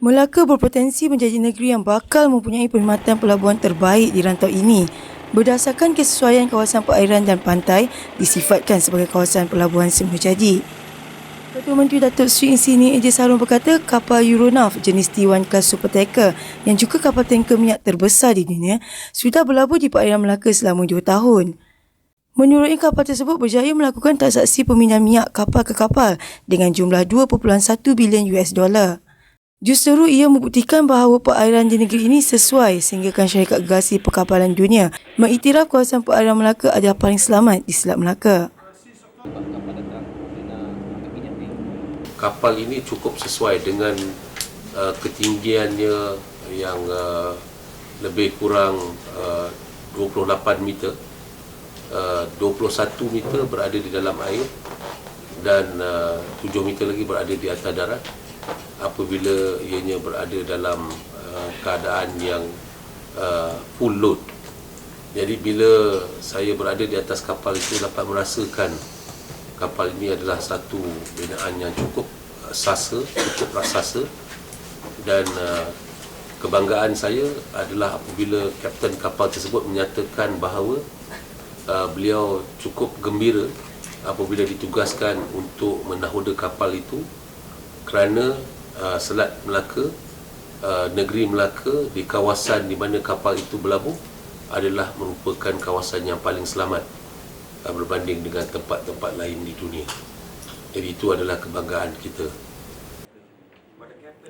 Melaka berpotensi menjadi negeri yang bakal mempunyai perkhidmatan pelabuhan terbaik di rantau ini. Berdasarkan kesesuaian kawasan perairan dan pantai disifatkan sebagai kawasan pelabuhan semula jadi. Ketua Menteri Datuk Seri Insini Ejes Harun berkata kapal Euronav jenis T1 kelas Super Tanker yang juga kapal tanker minyak terbesar di dunia sudah berlabuh di perairan Melaka selama 2 tahun. Menurutnya kapal tersebut berjaya melakukan transaksi pemindahan minyak kapal ke kapal dengan jumlah 2.1 bilion US dollar. Justeru ia membuktikan bahawa perairan di negeri ini sesuai sehinggakan syarikat gasi perkapalan dunia mengiktiraf kawasan perairan Melaka adalah paling selamat di Selat Melaka. kapal ini cukup sesuai dengan uh, ketinggiannya yang uh, lebih kurang uh, 28 meter uh, 21 meter berada di dalam air dan uh, 7 meter lagi berada di atas darat apabila ianya berada dalam uh, keadaan yang uh, full load. Jadi bila saya berada di atas kapal itu dapat merasakan kapal ini adalah satu binaan yang cukup uh, sasa, cukup raksasa. Dan uh, kebanggaan saya adalah apabila kapten kapal tersebut menyatakan bahawa uh, beliau cukup gembira apabila ditugaskan untuk menahoda kapal itu kerana uh, Selat Melaka uh, negeri Melaka di kawasan di mana kapal itu berlabuh adalah merupakan kawasan yang paling selamat uh, berbanding dengan tempat-tempat lain di dunia. Jadi itu adalah kebanggaan kita.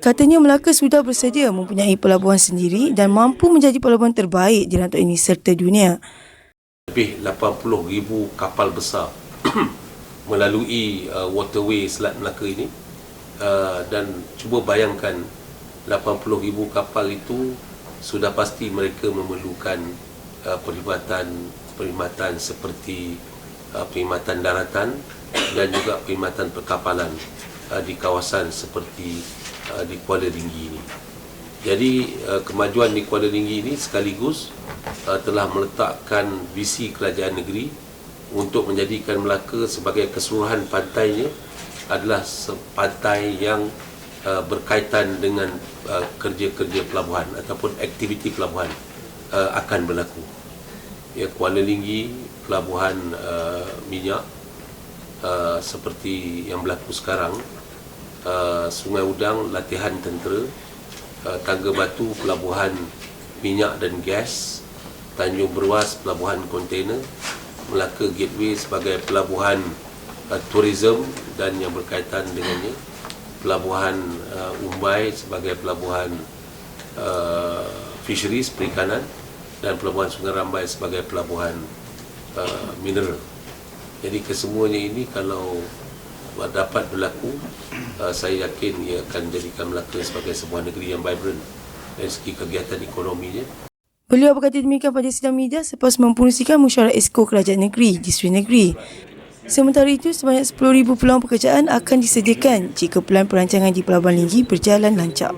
Katanya Melaka sudah bersedia mempunyai pelabuhan sendiri dan mampu menjadi pelabuhan terbaik di rantau ini serta dunia. Lebih 80,000 kapal besar melalui uh, waterway Selat Melaka ini uh, dan cuba bayangkan 80,000 kapal itu sudah pasti mereka memerlukan uh, perkhidmatan perkhidmatan seperti uh, perkhidmatan daratan dan juga perkhidmatan perkapalan uh, di kawasan seperti uh, di Kuala Tinggi ini. Jadi uh, kemajuan di Kuala Tinggi ini sekaligus uh, telah meletakkan visi kerajaan negeri untuk menjadikan Melaka sebagai keseluruhan pantainya adalah pantai yang uh, berkaitan dengan uh, kerja-kerja pelabuhan ataupun aktiviti pelabuhan uh, akan berlaku. Ya Kuala Tinggi pelabuhan uh, minyak uh, seperti yang berlaku sekarang uh, Sungai Udang latihan tentera uh, Tangga Batu pelabuhan minyak dan gas Tanjung Berwas pelabuhan kontainer Melaka Gateway sebagai pelabuhan uh, tourism dan yang berkaitan dengannya pelabuhan uh, Umbai sebagai pelabuhan uh, fisheries perikanan dan pelabuhan Sungai Rambai sebagai pelabuhan uh, mineral. Jadi kesemuanya ini kalau dapat berlaku, uh, saya yakin ia akan menjadikan Melaka sebagai sebuah negeri yang vibrant dari segi kegiatan ekonominya. Beliau berkata demikian pada sidang media selepas mempromosikan mesyuarat esko kerajaan negeri di Sri Negeri. Sementara itu, sebanyak 10,000 peluang pekerjaan akan disediakan jika pelan perancangan di Pelabuhan Linggi berjalan lancar.